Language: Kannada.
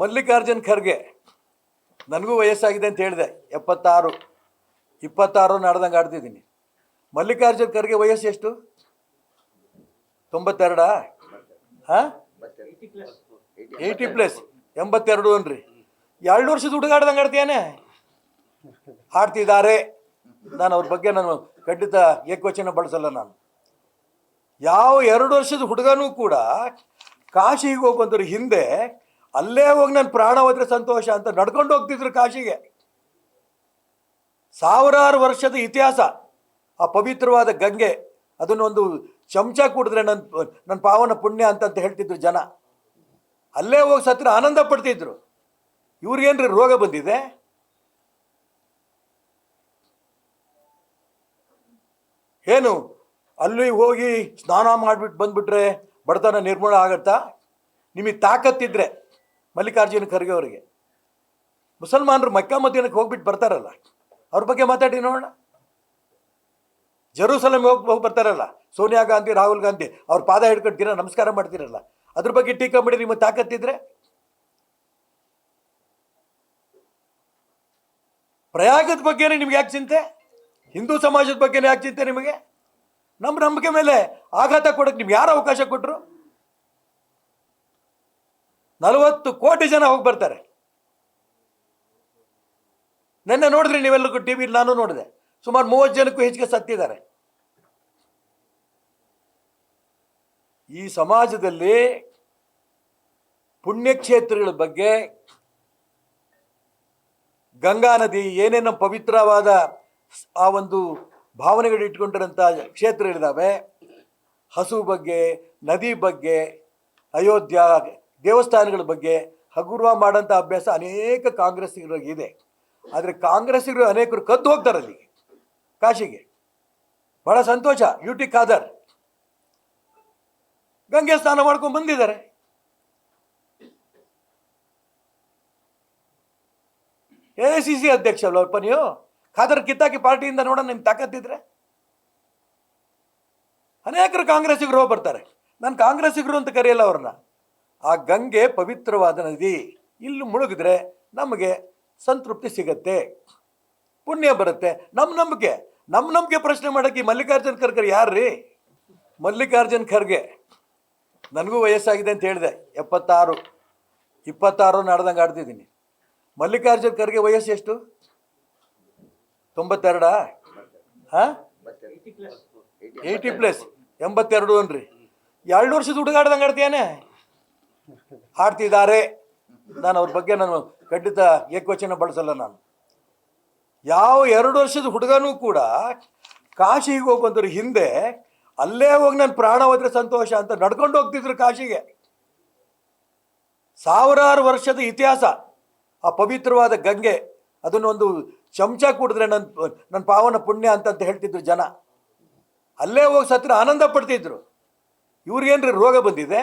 ಮಲ್ಲಿಕಾರ್ಜುನ್ ಖರ್ಗೆ, ನನಗೂ ವಯಸ್ಸಾಗಿದೆ ಅಂತ ಹೇಳಿದೆ, ಎಪ್ಪತ್ತಾರು ಇಪ್ಪತ್ತಾರು ನಡೆದಂಗೆ ಆಡ್ತಿದ್ದೀನಿ. ಮಲ್ಲಿಕಾರ್ಜುನ್ ಖರ್ಗೆ ವಯಸ್ಸು ಎಷ್ಟು? ತೊಂಬತ್ತೆರಡಾ? ಹಾಂ? ಏಯ್ಟಿ ಪ್ಲಸ್, ಎಂಬತ್ತೆರಡು ಅನ್ರಿ. ಎರಡು ವರ್ಷದ ಹುಡುಗ ಆಡ್ದಂಗೆ ಆಡ್ತೀಯಾನೆ? ಆಡ್ತಿದ್ದಾರೆ. ನಾನು ಅವ್ರ ಬಗ್ಗೆ ನಾನು ಖಂಡಿತ ಏಕವಚನ ಬಳಸಲ್ಲ ನಾನು. ಯಾವ ಎರಡು ವರ್ಷದ ಹುಡುಗನೂ ಕೂಡ ಕಾಶಿಗೆ ಹೋಗಿ ಬಂದ್ರು ಹಿಂದೆ ಅಲ್ಲೇ ಹೋಗಿ ನಾನು ಪ್ರಾಣ ಹೋದ್ರೆ ಸಂತೋಷ ಅಂತ ನಡ್ಕೊಂಡು ಹೋಗ್ತಿದ್ರು ಕಾಶಿಗೆ. ಸಾವಿರಾರು ವರ್ಷದ ಇತಿಹಾಸ, ಆ ಪವಿತ್ರವಾದ ಗಂಗೆ ಅದನ್ನೊಂದು ಚಮಚ ಕುಡಿದ್ರೆ ನನ್ನ ನನ್ನ ಪಾವನ ಪುಣ್ಯ ಅಂತಂತ ಹೇಳ್ತಿದ್ರು ಜನ. ಅಲ್ಲೇ ಹೋಗಿ ಸತ್ರ ಆನಂದ ಪಡ್ತಿದ್ರು. ಇವ್ರಿಗೇನ್ರಿ ರೋಗ ಬಂದಿದೆ? ಏನು, ಅಲ್ಲಿ ಹೋಗಿ ಸ್ನಾನ ಮಾಡಿಬಿಟ್ಟು ಬಂದ್ಬಿಟ್ರೆ ಬಡತನ ನಿರ್ಮೂಲ ಆಗತ್ತಾ? ನಿಮಗೆ ತಾಕತ್ತಿದ್ರೆ. ಮಲ್ಲಿಕಾರ್ಜುನ ಖರ್ಗೆ ಅವರಿಗೆ. ಮುಸಲ್ಮಾನರು ಮಕ್ಕಾ ಮದೀನಕ್ಕೆ ಹೋಗ್ಬಿಟ್ಟು ಬರ್ತಾರಲ್ಲ, ಅವ್ರ ಬಗ್ಗೆ ಮಾತಾಡಿ ನೋಡೋಣ. ಜೆರೂಸಲಂ ಹೋಗಿ ಹೋಗಿ ಬರ್ತಾರಲ್ಲ, ಸೋನಿಯಾ ಗಾಂಧಿ, ರಾಹುಲ್ ಗಾಂಧಿ, ಅವ್ರ ಪಾದ ಹಿಡ್ಕೊಳ್ತೀರ ನಮಸ್ಕಾರ ಮಾಡ್ತೀರಲ್ಲ, ಅದ್ರ ಬಗ್ಗೆ ಟೀಕಾ ಮಾಡಿ ನಿಮ್ಮ ತಾಕತ್ತಿದ್ರೆ? ಪ್ರಯಾಗದ ಬಗ್ಗೆನೇ ನಿಮ್ಗೆ ಯಾಕೆ ಚಿಂತೆ? ಹಿಂದೂ ಸಮಾಜದ ಬಗ್ಗೆನೇ ಯಾಕೆ ಚಿಂತೆ ನಿಮಗೆ? ನಮ್ಮ ನಂಬಿಕೆ ಮೇಲೆ ಆಘಾತ ಕೊಡಕ್ಕೆ ನಿಮ್ಗೆ ಯಾರು ಅವಕಾಶ ಕೊಟ್ಟರು ನಲವತ್ತು ಕೋಟಿ ಜನ ಹೋಗಿ ಬರ್ತಾರೆ. ನಿನ್ನೆ ನೋಡಿದ್ರಿ ನೀವೆಲ್ಲರಿಗೂ ಟಿ ವಿಲಿ ನಾನು ನೋಡಿದೆ. ಸುಮಾರು ಮೂವತ್ತು ಜನಕ್ಕೂ ಹೆಚ್ಚಿಗೆ ಸತ್ತಿದ್ದಾರೆ. ಈ ಸಮಾಜದಲ್ಲಿ ಪುಣ್ಯಕ್ಷೇತ್ರಗಳ ಬಗ್ಗೆ ಗಂಗಾ ನದಿ ಏನೇನೋ ಪವಿತ್ರವಾದ ಆ ಒಂದು ಭಾವನೆಗಳು ಇಟ್ಕೊಂಡಿರೋಂಥ ಕ್ಷೇತ್ರಗಳಿದ್ದಾವೆ. ಹಸು ಬಗ್ಗೆ, ನದಿ ಬಗ್ಗೆ, ಅಯೋಧ್ಯ ದೇವಸ್ಥಾನಗಳ ಬಗ್ಗೆ ಹಗುರ್ವ ಮಾಡೋಂಥ ಅಭ್ಯಾಸ ಅನೇಕ ಕಾಂಗ್ರೆಸ್ಸಿಗರಿಗೆ ಆದರೆ ಕಾಂಗ್ರೆಸ್ಸಿಗರು ಅನೇಕರು ಕದ್ದು ಹೋಗ್ತಾರೆ ಅಲ್ಲಿಗೆ ಕಾಶಿಗೆ. ಬಹಳ ಸಂತೋಷ. U T Khader. ಗಂಗೆ ಸ್ನಾನ ಮಾಡ್ಕೊಂಡು ಬಂದಿದ್ದಾರೆ. ಎ ಸಿ ಸಿ ಅಧ್ಯಕ್ಷ ಅಲ್ಲಪ್ಪ ನೀವು? ಖಾದರ್ ಕಿತ್ತಾಕಿ ಪಾರ್ಟಿಯಿಂದ ನೋಡೋಣ ನಿಮ್ಗೆ ತಾಕತ್ತಿದ್ರೆ ಅನೇಕರು ಕಾಂಗ್ರೆಸ್ಸಿಗರು ಹೋಗಿ ಬರ್ತಾರೆ ನಾನು ಕಾಂಗ್ರೆಸ್ಸಿಗರು ಅಂತ ಕರೆಯಲ್ಲ ಅವ್ರನ್ನ. ಆ ಗಂಗೆ ಪವಿತ್ರವಾದ ನದಿ ಇಲ್ಲಿ ಮುಳುಗಿದ್ರೆ ನಮಗೆ ಸಂತೃಪ್ತಿ ಸಿಗತ್ತೆ. ಪುಣ್ಯ ಬರುತ್ತೆ. ನಮ್ಮ ನಂಬಿಕೆ. ನಮ್ಮ ನಂಬಿಕೆ ಪ್ರಶ್ನೆ ಮಾಡೋಕ್ಕೆ ಈ ಮಲ್ಲಿಕಾರ್ಜುನ್ ಖರ್ಗೆ ಯಾರ್ರೀ? ಮಲ್ಲಿಕಾರ್ಜುನ್ ಖರ್ಗೆ. ನನಗೂ ವಯಸ್ಸಾಗಿದೆ ಅಂತ ಹೇಳಿದೆ. ಎಪ್ಪತ್ತಾರು. ಇಪ್ಪತ್ತಾರು ನಡೆದಂಗೆ ಆಡ್ತಿದ್ದೀನಿ. ಮಲ್ಲಿಕಾರ್ಜುನ್ ಖರ್ಗೆ ವಯಸ್ಸು ಎಷ್ಟು? ತೊಂಬತ್ತೆರಡಾ? ಹಾಂ? Eighty plus. ಎಂಬತ್ತೆರಡು ಅನ್ರಿ. ಎರಡು ವರ್ಷದ ಹುಡುಗ ಆಡ್ದಂಗೆ ಆಡ್ತೀಯಾನೆ? ಆಡ್ತಿದ್ದಾರೆ ನಾನು ಅವ್ರ ಬಗ್ಗೆ ನಾನು ಖಂಡಿತ ಏಕವಚನ ಬಳಸಲ್ಲ ನಾನು. ಯಾವ ಎರಡು ವರ್ಷದ ಹುಡುಗನೂ ಕೂಡ ಕಾಶಿಗೆ ಹೋಗಿ ಹಿಂದೆ ಅಲ್ಲೇ ಹೋಗಿ ನಾನು ಪ್ರಾಣ ಹೋದ್ರೆ ಸಂತೋಷ ಅಂತ ನಡ್ಕೊಂಡು ಹೋಗ್ತಿದ್ರು ಕಾಶಿಗೆ. ಸಾವಿರಾರು ವರ್ಷದ ಇತಿಹಾಸ, ಆ ಪವಿತ್ರವಾದ ಗಂಗೆ ಅದನ್ನೊಂದು ಚಮಚ ಕುಡಿದ್ರೆ ನನ್ನ ನನ್ನ ಪಾವನ ಪುಣ್ಯ ಅಂತಂತ ಹೇಳ್ತಿದ್ರು ಜನ. ಅಲ್ಲೇ ಹೋಗಿ ಸತ್ರ ಆನಂದ ಪಡ್ತಿದ್ರು. ಇವ್ರಿಗೇನ್ರಿ ರೋಗ ಬಂದಿದೆ?